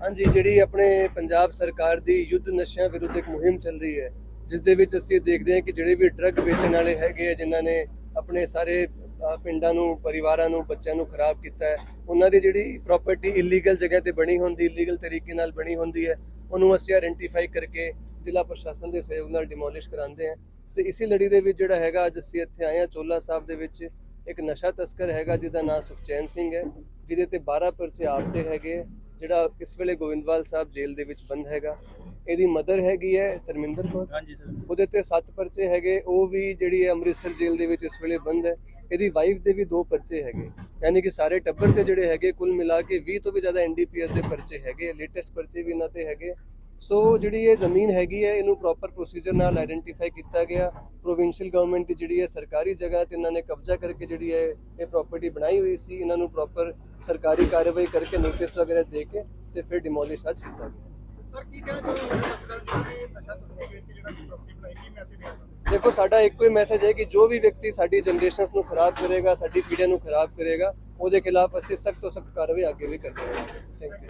ਹਾਂਜੀ, ਜਿਹੜੀ ਆਪਣੇ ਪੰਜਾਬ ਸਰਕਾਰ ਦੀ ਯੁੱਧ ਨਸ਼ਿਆਂ ਵਿਰੁੱਧ ਇੱਕ ਮੁਹਿੰਮ ਚੱਲ ਰਹੀ ਹੈ, ਜਿਸ ਦੇ ਵਿੱਚ ਅਸੀਂ ਦੇਖਦੇ ਹਾਂ ਕਿ ਜਿਹੜੇ ਵੀ ਡਰੱਗ ਵੇਚਣ ਵਾਲੇ ਹੈਗੇ ਆ, ਜਿਨ੍ਹਾਂ ਨੇ ਆਪਣੇ ਸਾਰੇ ਪਿੰਡਾਂ ਨੂੰ, ਪਰਿਵਾਰਾਂ ਨੂੰ, ਬੱਚਿਆਂ ਨੂੰ ਖਰਾਬ ਕੀਤਾ ਹੈ, ਉਹਨਾਂ ਦੀ ਜਿਹੜੀ ਪ੍ਰਾਪਰਟੀ ਇਲੀਗਲ ਜਗ੍ਹਾ ਤੇ ਬਣੀ ਹੁੰਦੀ ਇਲੀਗਲ ਤਰੀਕੇ ਨਾਲ ਬਣੀ ਹੁੰਦੀ ਹੈ, ਉਹਨੂੰ ਅਸੀਂ ਆਇਡੈਂਟੀਫਾਈ ਕਰਕੇ ਜ਼ਿਲ੍ਹਾ ਪ੍ਰਸ਼ਾਸਨ ਦੇ ਸਹਿਯੋਗ ਨਾਲ ਡਿਮੋਲਿਸ਼ ਕਰਾਉਂਦੇ ਹਾਂ। ਸੋ ਇਸੇ ਲੜੀ ਦੇ ਵਿੱਚ ਜਿਹੜਾ ਹੈਗਾ, ਅੱਜ ਅਸੀਂ ਇੱਥੇ ਆਏ ਹਾਂ ਚੋਲਾ ਸਾਹਿਬ ਦੇ ਵਿੱਚ ਇੱਕ ਨਸ਼ਾ ਤਸਕਰ ਹੈਗਾ ਜਿਹਦਾ ਨਾਮ ਸੁਖਚੈਨ ਸਿੰਘ ਹੈ ਜਿਹਦੇ ਤੇ 12 ਪਰਚੇ ਆਪ ਤੇ ਹੈਗੇ ਜਿਹੜਾ ਇਸ ਵੇਲੇ ਗੋਇੰਦਵਾਲ ਸਾਹਿਬ ਜੇਲ੍ਹ ਦੇ ਵਿੱਚ ਬੰਦ ਹੈਗਾ। ਇਹਦੀ ਮਦਰ ਹੈਗੀ ਹੈ ਧਰਮਿੰਦਰ ਕੌਰ। ਹਾਂਜੀ ਸਰ। ਉਹਦੇ ਤੇ 7 ਪਰਚੇ ਹੈਗੇ ਉਹ ਵੀ ਜਿਹੜੀ ਹੈ ਅੰਮ੍ਰਿਤਸਰ ਜੇਲ੍ਹ ਦੇ ਵਿੱਚ ਇਸ ਵੇਲੇ ਬੰਦ ਹੈ। ਇਹਦੀ ਵਾਈਫ ਦੇ ਵੀ ਦੋ ਪਰਚੇ ਹੈਗੇ। ਯਾਨੀ ਕਿ ਸਾਰੇ ਟੱਬਰ ਤੇ ਜਿਹੜੇ ਹੈਗੇ ਕੁੱਲ ਮਿਲਾ ਕੇ 20 ਤੋਂ ਵੀ ਜ਼ਿਆਦਾ ਐਨਡੀਪੀਐਸ ਦੇ ਪਰਚੇ ਹੈਗੇ ਲੇਟੈਸਟ ਪਰਚੇ ਵੀ ਇਹਨਾਂ ਤੇ ਹੈਗੇ ਸੋ ਜਿਹੜੀ ਇਹ ਜ਼ਮੀਨ ਹੈਗੀ ਹੈ ਇਹਨੂੰ ਪ੍ਰੋਪਰ ਪ੍ਰੋਸੀਜਰ ਨਾਲ ਆਇਡੈਂਟੀਫਾਈ ਕੀਤਾ ਗਿਆ। ਪ੍ਰੋਵਿੰਸ਼ੀਅਲ ਗਵਰਨਮੈਂਟ ਦੀ ਜਿਹੜੀ ਹੈ ਸਰਕਾਰੀ ਜਗ੍ਹਾ ਤੇ ਇਹਨਾਂ ਨੇ ਕਬਜ਼ਾ ਕਰਕੇ ਜਿਹੜੀ ਹੈ ਇਹ ਪ੍ਰਾਪਰਟੀ ਬਣਾਈ ਹੋਈ ਸੀ ਇਹਨਾਂ ਨੂੰ ਪ੍ਰੋਪਰ ਸਰਕਾਰੀ ਕਾਰਵਾਈ ਕਰਕੇ ਨੋਟਿਸ ਵਗੈਰਾ ਦੇ ਕੇ ਤੇ ਫਿਰ ਡਿਮੋਲਿਸ਼ ਅੱਜ ਕੀਤਾ ਗਿਆ। ਸਰ ਕੀ ਕਹਿਣਾ ਚਾਹੁੰਦੇ ਹੋ ਨਸ਼ਾ ਕੇ ਜਿਹੜਾ ਪ੍ਰਾਪਰਟੀ ਬਣਾਈ ਕੀ ਮੈਸੇਜ ਹੋ? ਦੇਖੋ ਸਾਡਾ ਇੱਕੋ ਹੀ ਮੈਸੇਜ ਹੈ ਕਿ ਜੋ ਵੀ ਵਿਅਕਤੀ ਸਾਡੀ ਜਨਰੇਸ਼ਨਸ ਨੂੰ ਖਰਾਬ ਕਰੇਗਾ ਸਾਡੀ ਪੀੜ੍ਹੀਆਂ ਨੂੰ ਖਰਾਬ ਕਰੇਗਾ ਉਹਦੇ ਖਿਲਾਫ ਅਸੀਂ ਸਖਤ ਤੋਂ ਸਖਤ ਕਾਰਵਾਈ ਅੱਗੇ ਵੀ ਕਰਦੇ ਰਹਾਂਗੇ। Thank you